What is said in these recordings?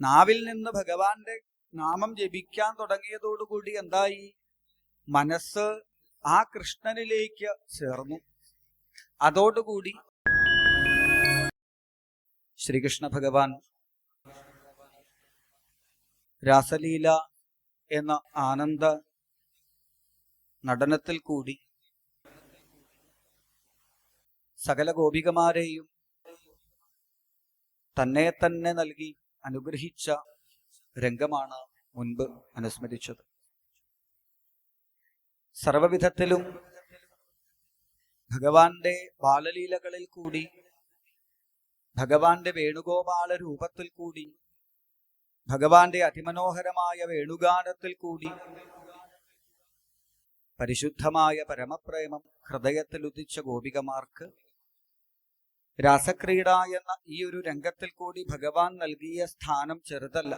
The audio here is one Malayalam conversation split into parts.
നാവിൽ നിന്ന് ഭഗവാന്റെ നാമം ജപിക്കാൻ തുടങ്ങിയതോടുകൂടി എന്തായി? മനസ്സ് ആ കൃഷ്ണനിലേക്ക് ചേർന്നു. അതോടുകൂടി ശ്രീകൃഷ്ണ ഭഗവാൻ രാസലീല എന്ന ആനന്ദ നടനത്തിൽ കൂടി സകല ഗോപികമാരെയും തന്നെ തന്നെ നൽകി അനുഗ്രഹിച്ച രംഗമാണ് മുൻപ് അനുസ്മരിച്ചത്. സർവവിധത്തിലും ഭഗവാന്റെ ബാലലീലകളിൽ കൂടി ഭഗവാന്റെ വേണുഗോപാല രൂപത്തിൽ കൂടി ഭഗവാന്റെ അതിമനോഹരമായ വേണുഗാനത്തിൽ കൂടി പരിശുദ്ധമായ പരമപ്രേമം ഹൃദയത്തിൽ ഉദിച്ച ഗോപികമാർക്ക് രാസക്രീഡ എന്ന ഈ ഒരു രംഗത്തിൽ കൂടി ഭഗവാൻ നൽകിയ സ്ഥാനം ചെറുതല്ല.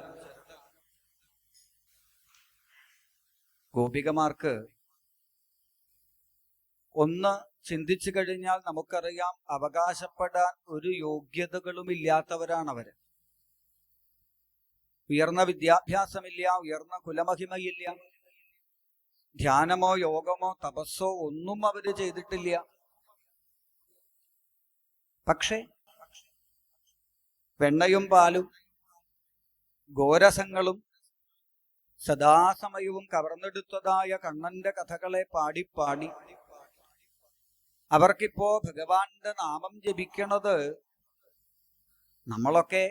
ഗോപികമാർക്ക് ഒന്ന് ചിന്തിച്ചു കഴിഞ്ഞാൽ നമുക്കറിയാം അവകാശപ്പെടാൻ ഒരു യോഗ്യതകളും ഇല്ലാത്തവരാണ് അവർ ഉയർന്ന വിദ്യാഭ്യാസമില്ല ഉയർന്ന കുലമഹിമയില്ല ധ്യാനമോ യോഗമോ തപസ്സോ ഒന്നും അവർ ചെയ്തിട്ടില്ല. പക്ഷേ വെണ്ണയും പാലും ഘോരസങ്ങളും സദാസമയവും കവർന്നെടുത്തതായ കണ്ണന്റെ കഥകളെ പാടി പാടി അവർക്കിപ്പോ ഭഗവാന്റെ നാമം ജപിക്കണത് നമ്മളൊക്കെ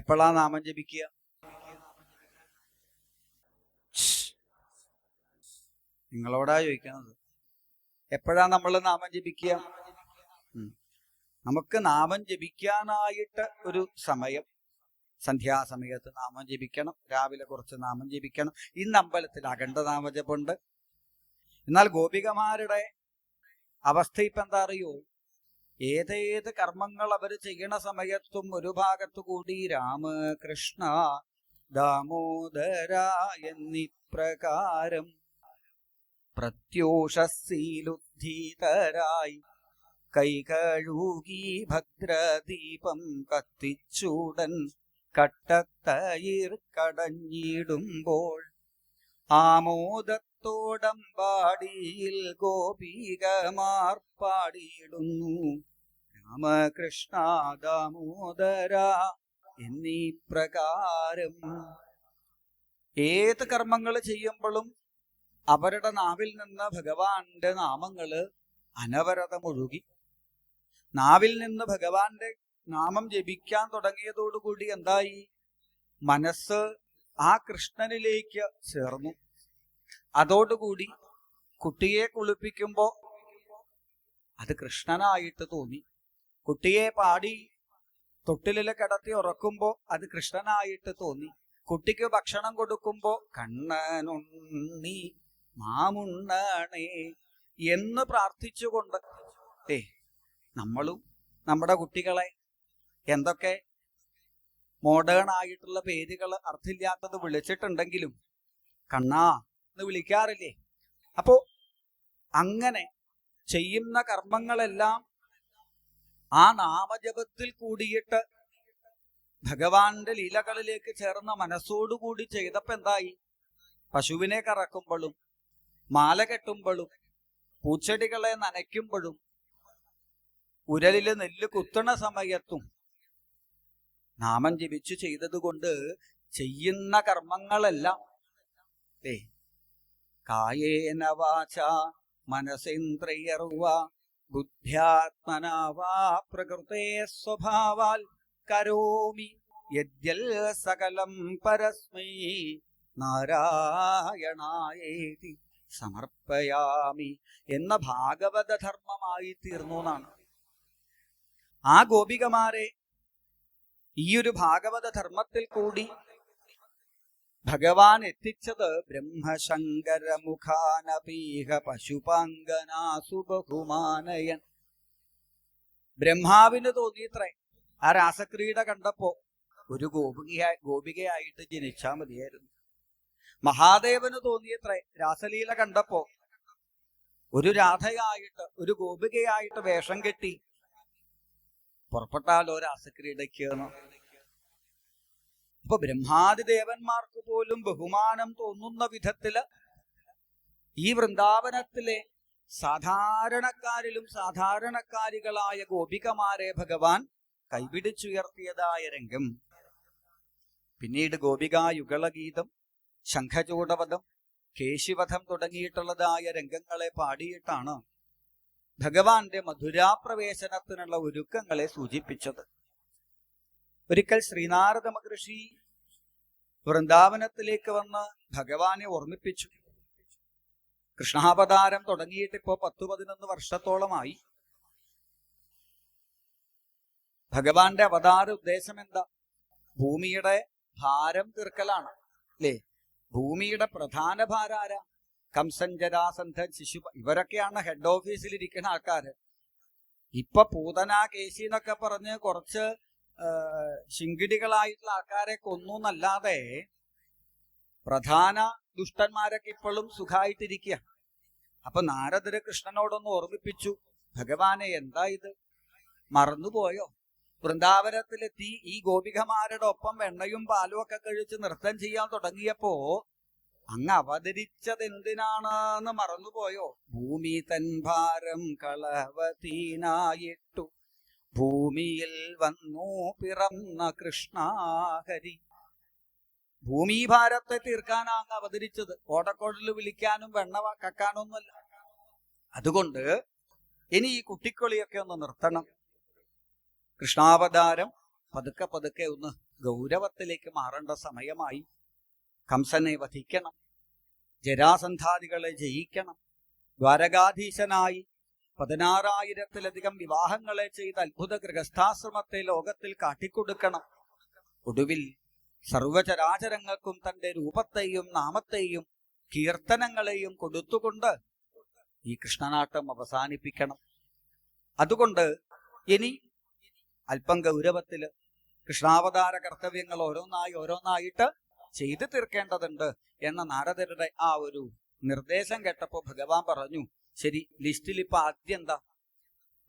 എപ്പോഴാ നാമം ജപിക്കുക. നിങ്ങളോടാ ചോദിക്കണത് എപ്പോഴാ നമ്മൾ നാമം ജപിക്കുക. നമുക്ക് നാമം ജപിക്കാനായിട്ട് ഒരു സമയം. സന്ധ്യാസമയത്ത് നാമം ജപിക്കണം. രാവിലെ കുറച്ച് നാമം ജപിക്കണം. ഇന്ന് അമ്പലത്തിൽ അഖണ്ഡ നാമജപുണ്ട് എന്നാൽ ഗോപികമാരുടെ അവസ്ഥ ഇപ്പം എന്താ അറിയോ? ഏതേത് കർമ്മങ്ങൾ അവർ ചെയ്യണ സമയത്തും ഒരു ഭാഗത്തു കൂടി രാമകൃഷ്ണ ദാമോദര എന്നിപ്രകാരം പ്രത്യൂഷീലുദ്ധീതരായി കൈകഴുകി ഭദ്രദീപം കത്തിച്ചൂടൻ കട്ടത്തയിർ കടഞ്ഞിടുമ്പോൾ ആമോദത്തോടമ്പാടിയിൽ ഗോപികമാർ പാടിയിടുന്നു രാമകൃഷ്ണ ദാമോദര എന്നീ പ്രകാരം ഏത് കർമ്മങ്ങൾ ചെയ്യുമ്പോഴും അവരുടെ നാവിൽ നിന്ന് ഭഗവാന്റെ നാമങ്ങൾ അനവരതം ഒഴുകി നാവിൽ നിന്ന് ഭഗവാന്റെ നാമം ജപിക്കാൻ തുടങ്ങിയതോടുകൂടി എന്തായി? മനസ്സ് ആ കൃഷ്ണനിലേക്ക് ചേർന്നു. അതോടുകൂടി കുട്ടിയെ കുളിപ്പിക്കുമ്പോ അത് കൃഷ്ണനായിട്ട് തോന്നി. കുട്ടിയെ പാടി തൊട്ടിലിൽ കിടത്തി ഉറക്കുമ്പോ അത് കൃഷ്ണനായിട്ട് തോന്നി. കുട്ടിക്ക് ഭക്ഷണം കൊടുക്കുമ്പോ കണ്ണനുണ്ണി മാമുണ്ണണേ എന്ന് പ്രാർത്ഥിച്ചുകൊണ്ട് ഏ നമ്മളും നമ്മുടെ കുട്ടികളെ എന്തൊക്കെ മോഡേൺ ആയിട്ടുള്ള പേരുകൾ അർത്ഥമില്ലാത്തത് വിളിച്ചിട്ടുണ്ടെങ്കിലും കണ്ണാ എന്ന് വിളിക്കാറില്ലേ? അപ്പോ അങ്ങനെ ചെയ്യുന്ന കർമ്മങ്ങളെല്ലാം ആ നാമജപത്തിൽ കൂടിയിട്ട് ഭഗവാന്റെ ലീലകളിലേക്ക് ചേർന്ന മനസ്സോടുകൂടി ചെയ്തപ്പോ എന്തായി? പശുവിനെ കറക്കുമ്പോഴും മാല കെട്ടുമ്പോഴും പൂച്ചെടികളെ നനയ്ക്കുമ്പോഴും ഉരലിൽ നെല്ല് കുത്തണ സമയത്തും നാമം ജപിച്ചു ചെയ്തതുകൊണ്ട് ചെയ്യുന്ന കർമ്മങ്ങളെല്ലാം ഏ കായേന വാച മനസേന്ദ്രിയർവ ബുദ്ധ്യാത്മനാവാ പ്രകൃതേ സ്വഭാവാൽ കരോമി യദ്യൽ സകലം പരസ്മൈ നാരായണായേതി സമർപ്പയാമി എന്ന ഭാഗവത ധർമ്മമായി തീർന്നു എന്നാണ്. ആ ഗോപികമാരെ ഈ ഒരു ഭാഗവത ധർമ്മത്തിൽ കൂടി ഭഗവാൻ എത്തിച്ചത് ബ്രഹ്മശങ്കര മുഖാനപീഹ പശുപാങ്കനാസു ബഹുമാനയൻ. ബ്രഹ്മാവിന് തോന്നിയത്രേ. ആ രാസക്രീഡ കണ്ടപ്പോ ഒരു ഗോപികയായി ഗോപികയായിട്ട് ജനിച്ചാ മതിയായിരുന്നു. മഹാദേവന് തോന്നിയത്രേ. രാസലീല കണ്ടപ്പോ ഒരു രാധയായിട്ട് ഒരു ഗോപികയായിട്ട് വേഷം കെട്ടി പുറപ്പെട്ടാലോ രാസക്രീഡയ്ക്ക് എന്ന് അപ്പൊ ബ്രഹ്മാതി ദേവന്മാർക്ക് പോലും ബഹുമാനം തോന്നുന്ന വിധത്തിൽ ഈ വൃന്ദാവനത്തിലെ സാധാരണക്കാരിലും സാധാരണക്കാരികളായ ഗോപികമാരെ ഭഗവാൻ കൈപിടിച്ചുയർത്തിയതായ രംഗം. പിന്നീട് ഗോപികാ യുഗളഗീതം ശംഖചൂടവധം കേശിവധം തുടങ്ങിയിട്ടുള്ളതായ രംഗങ്ങളെ പാടിയിട്ടാണ് ഭഗവാന്റെ മധുരാപ്രവേശനത്തിനുള്ള ഒരുക്കങ്ങളെ സൂചിപ്പിച്ചത്. ഒരിക്കൽ ശ്രീനാരദ മഹർഷി വൃന്ദാവനത്തിലേക്ക് വന്ന് ഭഗവാനെ ഓർമ്മിപ്പിച്ചു. കൃഷ്ണാവതാരം തുടങ്ങിയിട്ട് ഇപ്പോ പത്തു പതിനൊന്ന് വർഷത്തോളമായി. ഭഗവാന്റെ അവതാര ഉദ്ദേശം എന്താ? ഭൂമിയുടെ ഭാരം തീർക്കലാണ്. അല്ലേ? ഭൂമിയുടെ പ്രധാന ഭാരാര കംസൻ ജരാസന്ധൻ ശിശു ഇവരൊക്കെയാണ് ഹെഡ് ഓഫീസിൽ ഇരിക്കുന്ന ആൾക്കാര്. ഇപ്പൊ പൂതന കേശി എന്നൊക്കെ പറഞ്ഞ് കുറച്ച് ശിങ്കിടികളായിട്ടുള്ള ആൾക്കാരെ കൊന്നു എന്നല്ലാതെ പ്രധാന ദുഷ്ടന്മാരൊക്കെ ഇപ്പോഴും സുഖമായിട്ടിരിക്കുക അപ്പൊ നാരദര് കൃഷ്ണനോടൊന്ന് ഓർമ്മിപ്പിച്ചു. ഭഗവാനെ എന്താ ഇത്? മറന്നുപോയോ? വൃന്ദാവനത്തിലെത്തി ഈ ഗോപികമാരുടെ ഒപ്പം വെണ്ണയും പാലും ഒക്കെ കഴിച്ച് നൃത്തം ചെയ്യാൻ തുടങ്ങിയപ്പോ അങ്ങ് അവതരിച്ചത് എന്തിനാണെന്ന് മറന്നുപോയോ? ഭൂമി തൻ ഭാരം കളവതീനായിട്ടു. ഭൂമിയിൽ വന്നു പിറന്ന കൃഷ്ണാഹരി. ഭൂമിഭാരത്തെ തീർക്കാനാ അങ്ങ് അവതരിച്ചത്. ഓടക്കോടിൽ വിളിക്കാനും വെണ്ണ കക്കാനൊന്നുമല്ല. അതുകൊണ്ട് ഇനി ഈ കുട്ടിക്കൊളിയൊക്കെ ഒന്ന് നിർത്തണം. കൃഷ്ണാവതാരം പതുക്കെ പതുക്കെ ഒന്ന് ഗൗരവത്തിലേക്ക് മാറേണ്ട സമയമായി. കംസനെ വധിക്കണം. ജരാസന്ധാദികളെ ജയിക്കണം. ദ്വാരകാധീശനായി പതിനാറായിരത്തിലധികം വിവാഹങ്ങളെ ചെയ്ത അത്ഭുത ഗൃഹസ്ഥാശ്രമത്തെ ലോകത്തിൽ കാട്ടിക്കൊടുക്കണം. ഒടുവിൽ സർവചരാചരങ്ങൾക്കും തന്റെ രൂപത്തെയും നാമത്തെയും കീർത്തനങ്ങളെയും കൊടുത്തുകൊണ്ട് ഈ കൃഷ്ണനാട്ടം അവസാനിപ്പിക്കണം. അതുകൊണ്ട് ഇനി അല്പം ഗൗരവത്തിൽ കൃഷ്ണാവതാര കർത്തവ്യങ്ങൾ ഓരോന്നായി ഓരോന്നായിട്ട് ചെയ്തു തീർക്കേണ്ടതുണ്ട് എന്ന നാരദരുടെ ആ ഒരു നിർദ്ദേശം കേട്ടപ്പോൾ ഭഗവാൻ പറഞ്ഞു ശരി ലിസ്റ്റിൽ ഇപ്പൊ ആദ്യം എന്താ?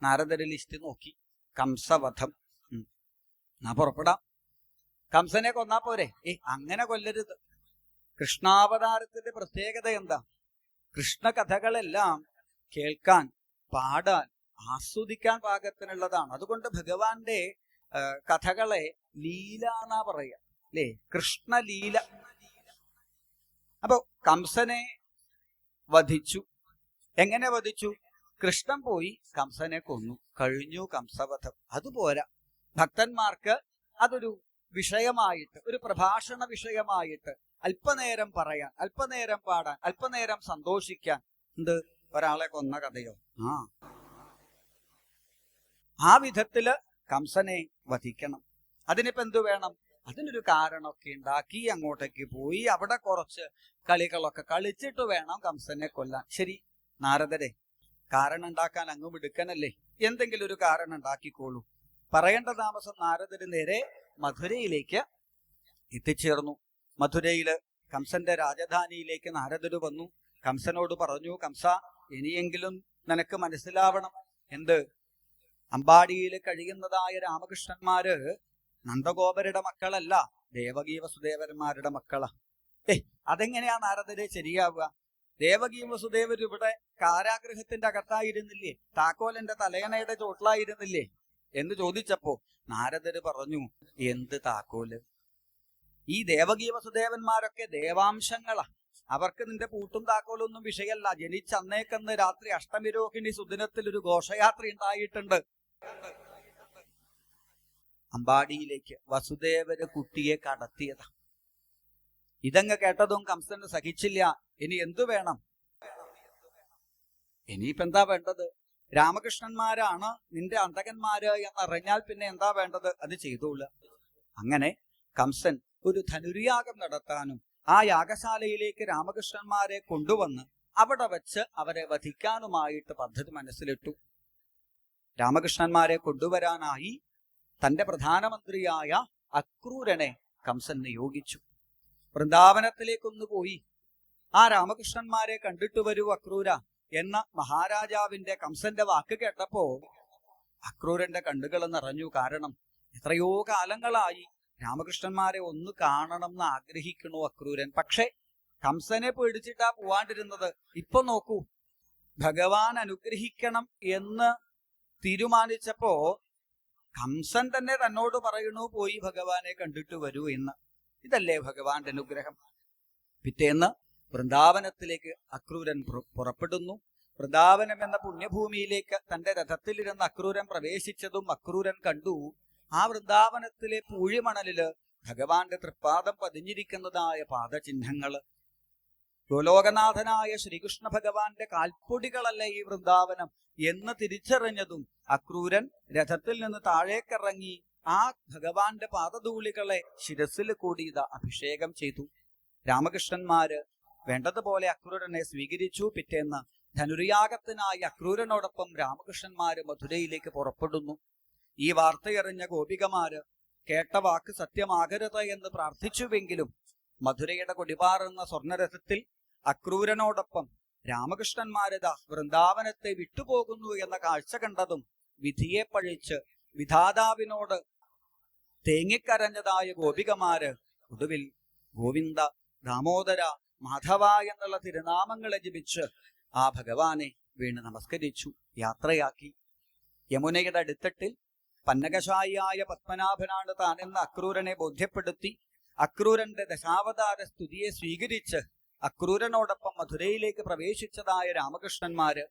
നാരദര് ലിസ്റ്റ് നോക്കി. കംസവധം. എന്നാ പുറപ്പെടാം. കംസനെ കൊന്നാ പോരെ. ഏ അങ്ങനെ കൊല്ലരുത്. കൃഷ്ണാവതാരത്തിന്റെ പ്രത്യേകത എന്താ? കൃഷ്ണ കഥകളെല്ലാം കേൾക്കാൻ പാടാൻ ആസ്വദിക്കാൻ പാകത്തിനുള്ളതാണ്. അതുകൊണ്ട് ഭഗവാന്റെ കഥകളെ ലീല എന്നാ പറയുക. അല്ലേ കൃഷ്ണലീല. അപ്പൊ കംസനെ വധിച്ചു. എങ്ങനെ വധിച്ചു? കൃഷ്ണൻ പോയി കംസനെ കൊന്നു. കഴിഞ്ഞു കംസവധം. അതുപോരാ ഭക്തന്മാർക്ക് അതൊരു വിഷയമായിട്ട് ഒരു പ്രഭാഷണ വിഷയമായിട്ട് അല്പനേരം പറയാൻ അല്പനേരം പാടാൻ അല്പനേരം സന്തോഷിക്കാൻ എന്ത്? ഒരാളെ കൊന്ന കഥയോ? ആ. ആ വിധത്തിൽ കംസനെ വധിക്കണം. അതിനിപ്പോ എന്തു വേണം? അതിനൊരു കാരണമൊക്കെ ഉണ്ടാക്കി അങ്ങോട്ടേക്ക് പോയി. അവിടെ കുറച്ച് കളികളൊക്കെ കളിച്ചിട്ട് വേണം കംസനെ കൊല്ലാൻ. ശരി നാരദരെ കാരണം ഉണ്ടാക്കാൻ അങ്ങ് മിടുക്കനല്ലേ? എന്തെങ്കിലും ഒരു കാരണം ഉണ്ടാക്കിക്കോളൂ. പറയേണ്ട താമസം നാരദര് നേരെ മധുരയിലേക്ക് എത്തിച്ചേർന്നു. മധുരയിൽ കംസന്റെ രാജധാനിയിലേക്ക് നാരദര് വന്നു. കംസനോട് പറഞ്ഞു കംസ ഇനിയെങ്കിലും നിനക്ക് മനസ്സിലാവണം എന്ത്? അമ്പാടിയിൽ കഴിയുന്നതായ രാമകൃഷ്ണന്മാര് നന്ദഗോപരുടെ മക്കളല്ല ദേവകീ വസുദേവന്മാരുടെ മക്കളാ. ഏ അതെങ്ങനെയാ നാരദരെ ശരിയാവുക? ദേവകീ വസുദേവർ ഇവിടെ കാരാഗ്രഹത്തിന്റെ അകത്തായിരുന്നില്ലേ? താക്കോലന്റെ തലയണയുടെ ചോട്ടിലായിരുന്നില്ലേ? എന്ന് ചോദിച്ചപ്പോ നാരദര് പറഞ്ഞു എന്ത് താക്കോൽ? ഈ ദേവകീ വസുദേവന്മാരൊക്കെ ദേവാംശങ്ങളാ. അവർക്ക് നിന്റെ പൂട്ടും താക്കോലൊന്നും വിഷയമല്ല ജനിച്ചന്നേക്കന്ന് രാത്രി അഷ്ടമിരോഹിണി സുദിനത്തിൽ ഒരു ഘോഷയാത്ര ഉണ്ടായിട്ടുണ്ട്. അമ്പാടിയിലേക്ക് വസുദേവര് കുട്ടിയെ കടത്തിയതാ. ഇതങ്ങ് കേട്ടതും കംസന് സഹിച്ചില്ല. ഇനി എന്തു വേണം? ഇനിയിപ്പോ എന്താ വേണ്ടത്? രാമകൃഷ്ണന്മാരാണ് നിന്റെ അന്തകന്മാര് എന്നറിഞ്ഞാൽ പിന്നെ എന്താ വേണ്ടത്? അത് ചെയ്തോളൂ. അങ്ങനെ കംസൻ ഒരു ധനുര്യാഗം നടത്താനും ആ യാഗശാലയിലേക്ക് രാമകൃഷ്ണന്മാരെ കൊണ്ടുവന്ന് അവിടെ വച്ച് അവരെ വധിക്കാനുമായിട്ട് പദ്ധതി മനസ്സിലിട്ടു. രാമകൃഷ്ണന്മാരെ കൊണ്ടുവരാനായി തന്റെ പ്രധാനമന്ത്രിയായ അക്രൂരനെ കംസൻ നിയോഗിച്ചു. വൃന്ദാവനത്തിലേക്കൊന്നു പോയി ആ രാമകൃഷ്ണന്മാരെ കണ്ടിട്ട് വരൂ അക്രൂര എന്ന മഹാരാജാവിന്റെ കംസന്റെ വാക്ക് കേട്ടപ്പോ അക്രൂരന്റെ കണ്ണുകൾ നിറഞ്ഞു. കാരണം എത്രയോ കാലങ്ങളായി രാമകൃഷ്ണന്മാരെ ഒന്ന് കാണണം എന്ന് ആഗ്രഹിക്കണു അക്രൂരൻ. പക്ഷേ കംസനെ പേടിച്ചിട്ടാ പോവാണ്ടിരുന്നത്. ഇപ്പൊ നോക്കൂ. ഭഗവാൻ അനുഗ്രഹിക്കണം എന്ന് തീരുമാനിച്ചപ്പോ കംസൻ തന്നെ തന്നോട് പറയണു പോയി ഭഗവാനെ കണ്ടിട്ട് വരൂ എന്ന്. ഇതല്ലേ ഭഗവാന്റെ അനുഗ്രഹം? പിറ്റേന്ന് വൃന്ദാവനത്തിലേക്ക് അക്രൂരൻ പുറ- പുറപ്പെടുന്നു. വൃന്ദാവനം എന്ന പുണ്യഭൂമിയിലേക്ക് തന്റെ രഥത്തിലിരുന്ന് അക്രൂരൻ പ്രവേശിച്ചതും അക്രൂരൻ കണ്ടു. ആ വൃന്ദാവനത്തിലെ പൂഴിമണലിൽ ഭഗവാന്റെ തൃപ്പാദം പതിഞ്ഞിരിക്കുന്നതായ പാദചിഹ്നങ്ങൾ ഗോലോകനാഥനായ ശ്രീകൃഷ്ണ ഭഗവാന്റെ കാൽപ്പൊടികളല്ല ഈ വൃന്ദാവനം? എന്ന് തിരിച്ചറിഞ്ഞതും അക്രൂരൻ രഥത്തിൽ നിന്ന് താഴേക്കിറങ്ങി ആ ഭഗവാന്റെ പാദധൂളികളെ ശിരസിൽ കൂടി ഇത് അഭിഷേകം ചെയ്തു. രാമകൃഷ്ണന്മാര് വേണ്ടതുപോലെ അക്രൂരനെ സ്വീകരിച്ചു. പിറ്റേന്ന് ധനുര്യാഗത്തിനായി അക്രൂരനോടൊപ്പം രാമകൃഷ്ണന്മാര് മധുരയിലേക്ക് പുറപ്പെടുന്നു. ഈ വാർത്തയറിഞ്ഞ ഗോപികമാര് കേട്ട വാക്ക് സത്യമാകരുത് എന്ന് പ്രാർത്ഥിച്ചുവെങ്കിലും മധുരയുടെ കൊടിപാറുന്ന സ്വർണരഥത്തിൽ അക്രൂരനോടൊപ്പം രാമകൃഷ്ണന്മാരത വൃന്ദാവനത്തെ വിട്ടുപോകുന്നു എന്ന കാഴ്ച കണ്ടതും വിധിയെ പഴിച്ച് വിധാതാവിനോട് തേങ്ങിക്കരഞ്ഞതായ ഗോപികമാര് ഒടുവിൽ ഗോവിന്ദ ദാമോദര മാധവ എന്നുള്ള തിരുനാമങ്ങളെ ജപിച്ച് ആ ഭഗവാനെ വീണ് നമസ്കരിച്ചു യാത്രയാക്കി. യമുനയുടെ അടുത്തട്ടിൽ പന്നകശായിയായ പത്മനാഭനാണ് താനെന്ന് അക്രൂരനെ ബോധ്യപ്പെടുത്തി. അക്രൂരന്റെ ദശാവതാര സ്തുതിയെ സ്വീകരിച്ച് അക്രൂരനോടൊപ്പം മധുരയിലേക്ക് പ്രവേശിച്ചതായ രാമകൃഷ്ണന്മാര്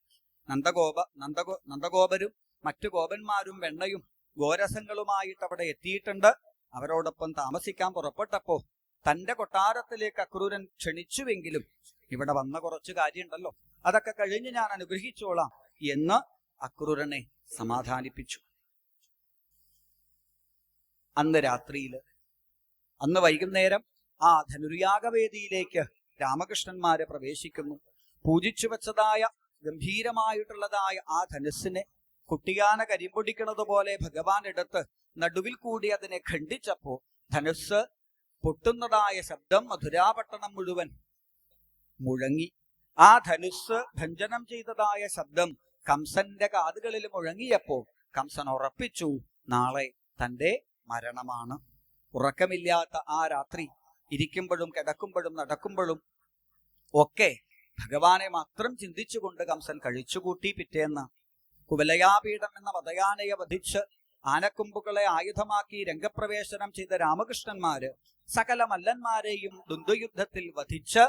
നന്ദഗോപ നന്ദഗോ നന്ദഗോപരും മറ്റു ഗോപന്മാരും വെണ്ണയും ഗോരസങ്ങളുമായിട്ട് അവിടെ എത്തിയിട്ടുണ്ട്. അവരോടൊപ്പം താമസിക്കാൻ പുറപ്പെട്ടപ്പോ തന്റെ കൊട്ടാരത്തിലേക്ക് അക്രൂരൻ ക്ഷണിച്ചുവെങ്കിലും ഇവിടെ വന്ന കുറച്ച് കാര്യമുണ്ടല്ലോ. അതൊക്കെ കഴിഞ്ഞ് ഞാൻ അനുഗ്രഹിച്ചോളാം എന്ന് അക്രൂരനെ സമാധാനിപ്പിച്ചു. അന്ന് രാത്രിയിൽ അന്ന് വൈകുന്നേരം ആ ധനുര്യാഗവേദിയിലേക്ക് രാമകൃഷ്ണന്മാരെ പ്രവേശിക്കുന്നു. പൂജിച്ചു വെച്ചതായ ഗംഭീരമായിട്ടുള്ളതായ ആ ധനുസ്സിനെ കുട്ടിയാന കരിമ്പൊടിക്കുന്നത് പോലെ ഭഗവാൻ എടുത്ത് നടുവിൽ കൂടി അതിനെ ഖണ്ഡിച്ചപ്പോ ധനുസ് പൊട്ടുന്നതായ ശബ്ദം മധുരാപട്ടണം മുഴുവൻ മുഴങ്ങി. ആ ധനുസ് ഭഞ്ജനം ചെയ്തതായ ശബ്ദം കംസന്റെ കാതുകളിൽ മുഴങ്ങിയപ്പോ കംസൻ ഉറപ്പിച്ചു നാളെ തന്റെ മരണമാണ്. ഉറക്കമില്ലാത്ത ആ രാത്രി ഇരിക്കുമ്പോഴും കിടക്കുമ്പോഴും നടക്കുമ്പോഴും ഒക്കെ ഭഗവാനെ മാത്രം ചിന്തിച്ചുകൊണ്ട് കംസൻ കഴിച്ചുകൂട്ടി പിറ്റേന്ന് കുവലയാപീഠം എന്ന വധയാനയെ വധിച്ച് ആനക്കൊമ്പുകളെ ആയുധമാക്കി രംഗപ്രവേശനം ചെയ്ത രാമകൃഷ്ണന്മാര് സകല മല്ലന്മാരെയും ദ്വന്ദ്വയുദ്ധത്തിൽ വധിച്ച്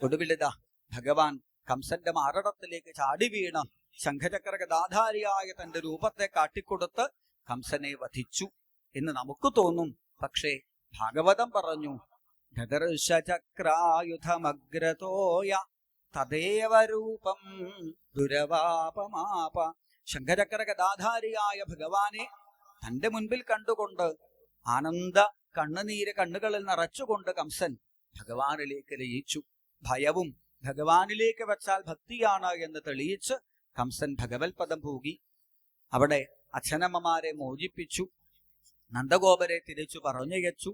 ഒടുവിലിത ഭഗവാൻ കംസന്റെ മാരടത്തിലേക്ക് ചാടി വീണ് ശംഖചക്ര ഗദാധാരിയായ തന്റെ രൂപത്തെ കാട്ടിക്കൊടുത്ത് കംസനെ വധിച്ചു എന്ന് നമുക്ക് തോന്നും. പക്ഷേ ഭാഗവതം പറഞ്ഞു ധദർശചക്രായുധമഗ്രതോയ തദേവ രൂപം ദുരവാപമാപ ശങ്കരക്കര ഗദാധാരിയായ ഭഗവാനെ തന്റെ മുൻപിൽ കണ്ടുകൊണ്ട് ആനന്ദ കണ്ണുനീര് കണ്ണുകളിൽ നിറച്ചുകൊണ്ട് കംസൻ ഭഗവാനിലേക്ക് ലയിച്ചു. ഭയവും ഭഗവാനിലേക്ക് വെച്ചാൽ ഭക്തിയാണ് എന്ന് തെളിയിച്ച് കംസൻ ഭഗവത് പദം പൂകി. അവിടെ അച്ഛനമ്മമാരെ മോചിപ്പിച്ചു. നന്ദഗോപരെ തിരിച്ചു പറഞ്ഞയച്ചു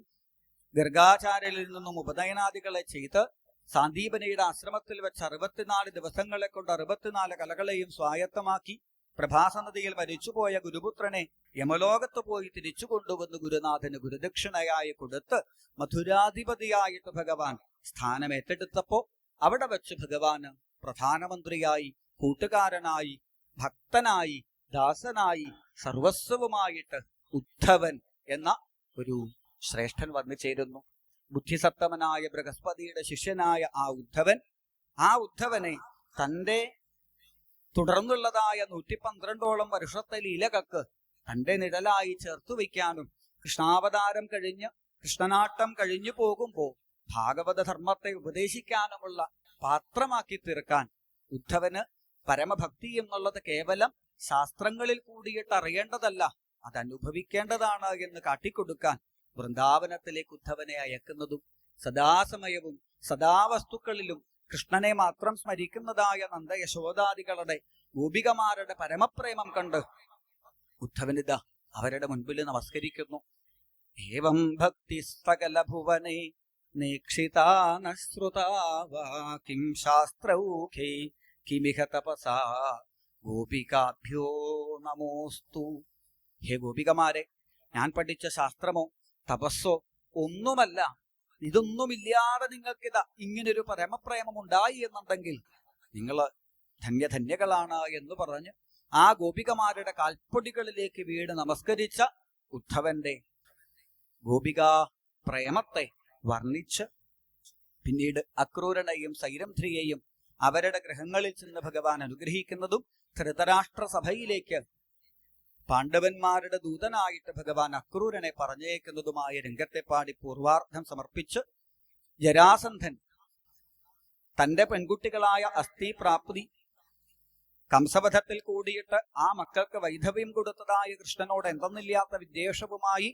ഗർഗാചാര്യരിൽ നിന്നും ഉപനയനാദികളെ ചെയ്ത് സാന്ദീപനയുടെ ആശ്രമത്തിൽ വെച്ച് അറുപത്തിനാല് ദിവസങ്ങളെ കൊണ്ട് അറുപത്തിനാല് കലകളെയും സ്വായത്തമാക്കി പ്രഭാസനദിയിൽ മരിച്ചുപോയ ഗുരുപുത്രനെ യമലോകത്ത് പോയി തിരിച്ചു കൊണ്ടുവന്ന് ഗുരുനാഥന് ഗുരുദക്ഷിണയായി കൊടുത്ത് മധുരാധിപതിയായിട്ട് ഭഗവാൻ സ്ഥാനം ഏറ്റെടുത്തപ്പോ അവിടെ വെച്ച് ഭഗവാന് പ്രധാനമന്ത്രിയായി കൂട്ടുകാരനായി ഭക്തനായി ദാസനായി സർവസ്വവുമായിട്ട് ഉദ്ധവൻ എന്ന ഒരു ശ്രേഷ്ഠൻ വന്നു ചേരുന്നു ബുദ്ധിസത്തമനായ ബൃഹസ്പതിയുടെ ശിഷ്യനായ ആ ഉദ്ധവൻ ആ ഉദ്ധവനെ തന്റെ തുടർന്നുള്ളതായ നൂറ്റി പന്ത്രണ്ടോളം വർഷത്തെ ലീലകൾക്ക് തന്റെ നിഴലായി ചേർത്തു വയ്ക്കാനും കൃഷ്ണാവതാരം കഴിഞ്ഞ് കൃഷ്ണനാട്ടം കഴിഞ്ഞു പോകുമ്പോൾ ഭാഗവത ധർമ്മത്തെ ഉപദേശിക്കാനുമുള്ള പാത്രമാക്കി തീർക്കാൻ ഉദ്ധവന് പരമഭക്തി എന്നുള്ളത് കേവലം ശാസ്ത്രങ്ങളിൽ കൂടിയിട്ട് അറിയേണ്ടതല്ല. അത് അനുഭവിക്കേണ്ടതാണ് എന്ന് കാട്ടിക്കൊടുക്കാൻ വൃന്ദാവനത്തിലേക്ക് ഉദ്ധവനെ അയക്കുന്നതും സദാസമയവും സദാവസ്തുക്കളിലും കൃഷ്ണനെ മാത്രം സ്മരിക്കുന്നതായ നന്ദ യശോദാദികളുടെ ഗോപികമാരുടെ പരമപ്രേമം കണ്ട് ഉദ്ധവനിത അവരുടെ മുൻപിൽ നമസ്കരിക്കുന്നു. ഏവം ഭക്തി സകല ഭുവനെ നേക്ഷിതാനശ്രുതാവാ ശാസ്ത്രൗഖേ കിമിഹ തപസാ ഗോപികാഭ്യോ നമോസ്തു. ഹേ ഗോപികമാരെ ഞാൻ പഠിച്ച ശാസ്ത്രമോ തപസ്സോ ഒന്നുമല്ല. ഇതൊന്നുമില്ലാതെ നിങ്ങൾക്കിതാ ഇങ്ങനൊരു പരമപ്രേമം ഉണ്ടായി എന്നുണ്ടെങ്കിൽ നിങ്ങൾ ധന്യധന്യകളാണ് എന്ന് പറഞ്ഞ് ആ ഗോപികമാരുടെ കാൽപ്പൊടികളിലേക്ക് വീട് നമസ്കരിച്ച ഉദ്ധവന്റെ ഗോപികാ പ്രേമത്തെ വർണിച്ച് പിന്നീട് അക്രൂരനെയും സൈരംധ്രിയെയും അവരുടെ ഗ്രഹങ്ങളിൽ ചെന്ന് ഭഗവാൻ അനുഗ്രഹിക്കുന്നതും ധൃതരാഷ്ട്ര സഭയിലേക്ക് പാണ്ഡവന്മാരുടെ ദൂതനായിട്ട് ഭഗവാൻ അക്രൂരനെ പറഞ്ഞേക്കുന്നതുമായ രംഗത്തെ പാടി പൂർവാർദ്ധം സമർപ്പിച്ച് ജരാസന്ധൻ തന്റെ പെൺകുട്ടികളായ അസ്ഥി പ്രാപ്തി കംസവധത്തിൽ കൂടിയിട്ട് ആ മക്കൾക്ക് വൈധവ്യം കൊടുത്തതായ കൃഷ്ണനോട് എന്തെന്നില്ലാത്ത വിദ്വേഷവുമായി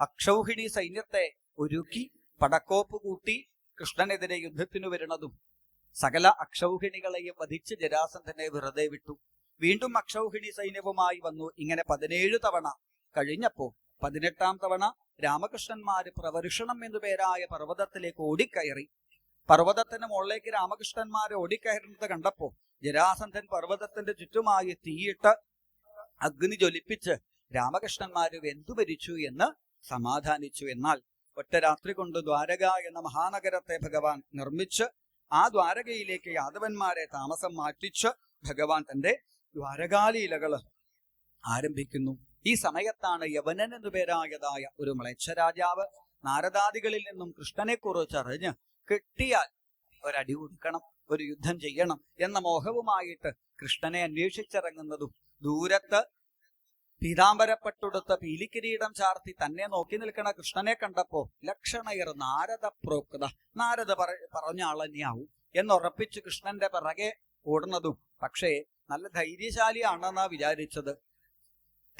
അക്ഷൗഹിണി സൈന്യത്തെ ഒരുക്കി പടക്കോപ്പ് കൂട്ടി കൃഷ്ണനെതിരെ യുദ്ധത്തിനു വരുന്നതും സകല അക്ഷൗഹിണികളെയും വധിച്ച് ജരാസന്ധനെ വെറുതെ വിട്ടു. വീണ്ടും അക്ഷൗഹിണി സൈന്യവുമായി വന്നു. ഇങ്ങനെ പതിനേഴ് തവണ. കഴിഞ്ഞപ്പോ പതിനെട്ടാം തവണ രാമകൃഷ്ണന്മാര് പ്രവരുഷണം എന്നു പേരായ പർവതത്തിലേക്ക് ഓടിക്കയറി. പർവതത്തിന് മുകളിലേക്ക് രാമകൃഷ്ണന്മാരെ ഓടിക്കയറുന്നത് കണ്ടപ്പോൾ ജരാസന്ധൻ പർവതത്തിന്റെ ചുറ്റുമായി തീയിട്ട് അഗ്നി ജ്വലിപ്പിച്ച് രാമകൃഷ്ണന്മാര് വെന്തു മരിച്ചു എന്ന് സമാധാനിച്ചു എന്നാൽ ഒറ്റ രാത്രി കൊണ്ട് ദ്വാരക എന്ന മഹാനഗരത്തെ ഭഗവാൻ നിർമ്മിച്ച് ആ ദ്വാരകയിലേക്ക് യാദവന്മാരെ താമസം മാറ്റിച്ച് ഭഗവാൻ തന്റെ ദ്വാരകാലീലകൾ ആരംഭിക്കുന്നു. ഈ സമയത്താണ് യവനൻ എന്നു പേരായതായ ഒരു മ്ലേച്ഛ രാജാവ് നാരദാദികളിൽ നിന്നും കൃഷ്ണനെ കുറിച്ച് അറിഞ്ഞ് കിട്ടിയാൽ ഒരടി കൊടുക്കണം ഒരു യുദ്ധം ചെയ്യണം എന്ന മോഹവുമായിട്ട് കൃഷ്ണനെ അന്വേഷിച്ചിറങ്ങുന്നതും ദൂരത്ത് പീതാംബരപ്പെട്ടുടുത്ത പീലിക്കിരീടം ചാർത്തി തന്നെ നോക്കി നിൽക്കണ കൃഷ്ണനെ കണ്ടപ്പോ ലക്ഷണയർ നാരദ പ്രോക്ത നാരദ പറ പറഞ്ഞ ആൾ തന്നെയാവും എന്നുറപ്പിച്ച് കൃഷ്ണന്റെ പിറകെ ഓടുന്നതും. പക്ഷേ നല്ല ധൈര്യശാലിയാണെന്നാ വിചാരിച്ചത്.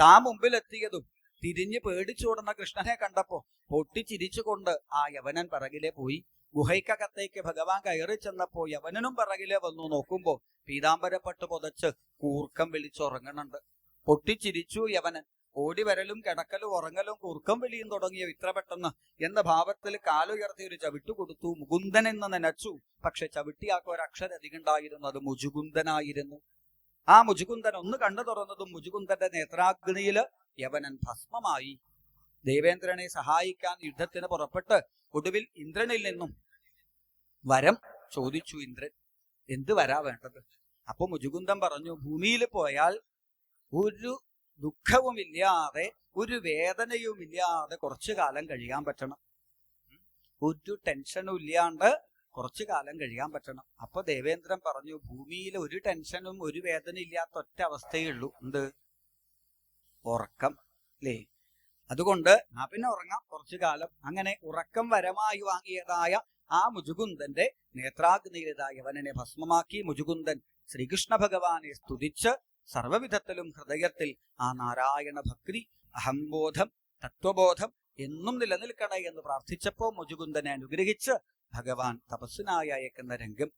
താ മുമ്പിലെത്തിയതും തിരിഞ്ഞ് പേടിച്ചോടുന്ന കൃഷ്ണനെ കണ്ടപ്പോ പൊട്ടിച്ചിരിച്ചുകൊണ്ട് ആ യവനൻ പിറകിലെ പോയി. ഗുഹയ്ക്കകത്തേക്ക് ഭഗവാൻ കയറി ചെന്നപ്പോ യവനനും പിറകിലെ വന്നു നോക്കുമ്പോ പീതാംബരപ്പെട്ട് പുതച്ച് കൂർക്കം വിളിച്ചുറങ്ങണുണ്ട്. പൊട്ടിച്ചിരിച്ചു യവനൻ. ഓടി വരലും കിടക്കലും ഉറങ്ങലും കുർക്കം വിളിയും തുടങ്ങിയ ഇത്ര പെട്ടെന്ന് എന്ന ഭാവത്തിൽ കാലുയർത്തി ഒരു ചവിട്ടു കൊടുത്തു. മുകുന്ദൻ എന്ന് നനച്ചു. പക്ഷെ ചവിട്ടിയാക്ക ഒരു അക്ഷരം അധികം ഉണ്ടായിരുന്നു. അത് മുജുകുന്ദനായിരുന്നു. ആ മുജുകുന്ദൻ ഒന്ന് കണ്ണു തുറന്നതും മുജുകുന്ദന്റെ നേത്രാഗ്നിയിൽ യവനൻ ഭസ്മമായി. ദേവേന്ദ്രനെ സഹായിക്കാൻ യുദ്ധത്തിന് പുറപ്പെട്ട് ഒടുവിൽ ഇന്ദ്രനിൽ നിന്നും വരം ചോദിച്ചു ഇന്ദ്രൻ എന്ത് വരാ വേണ്ടത്? അപ്പൊ മുജുകുന്ദൻ പറഞ്ഞു ഭൂമിയിൽ പോയാൽ ഒരു ദുഃഖവുമില്ലാതെ ഒരു വേദനയും ഇല്ലാതെ കുറച്ചു കാലം കഴിയാൻ പറ്റണം. ഒരു ടെൻഷനും ഇല്ലാണ്ട് കുറച്ചു കാലം കഴിയാൻ പറ്റണം. അപ്പൊ ദേവേന്ദ്രൻ പറഞ്ഞു ഭൂമിയിൽ ഒരു ടെൻഷനും ഒരു വേദന ഇല്ലാത്ത ഒറ്റ അവസ്ഥയേ ഉള്ളൂ. എന്ത്? ഉറക്കം അല്ലേ? അതുകൊണ്ട് ആ പിന്നെ ഉറങ്ങാം കുറച്ചു കാലം. അങ്ങനെ ഉറക്കം വരമായി വാങ്ങിയതായ ആ മുജുകുന്ദന്റെ നേത്രാഗ്നിയിലേതായ ഭസ്മമാക്കി മുജുകുന്ദൻ ശ്രീകൃഷ്ണ ഭഗവാനെ സ്തുതിച്ച് സർവവിധത്തിലും ഹൃദയത്തിൽ ആ നാരായണ ഭക്തി അഹംബോധം തത്വബോധം എന്നും നിലനിൽക്കണേ എന്ന് പ്രാർത്ഥിച്ചപ്പോൾ മുജുകുന്ദനെ അനുഗ്രഹിച്ച് ഭഗവാൻ തപസ്സിനായി അയക്കുന്ന രംഗം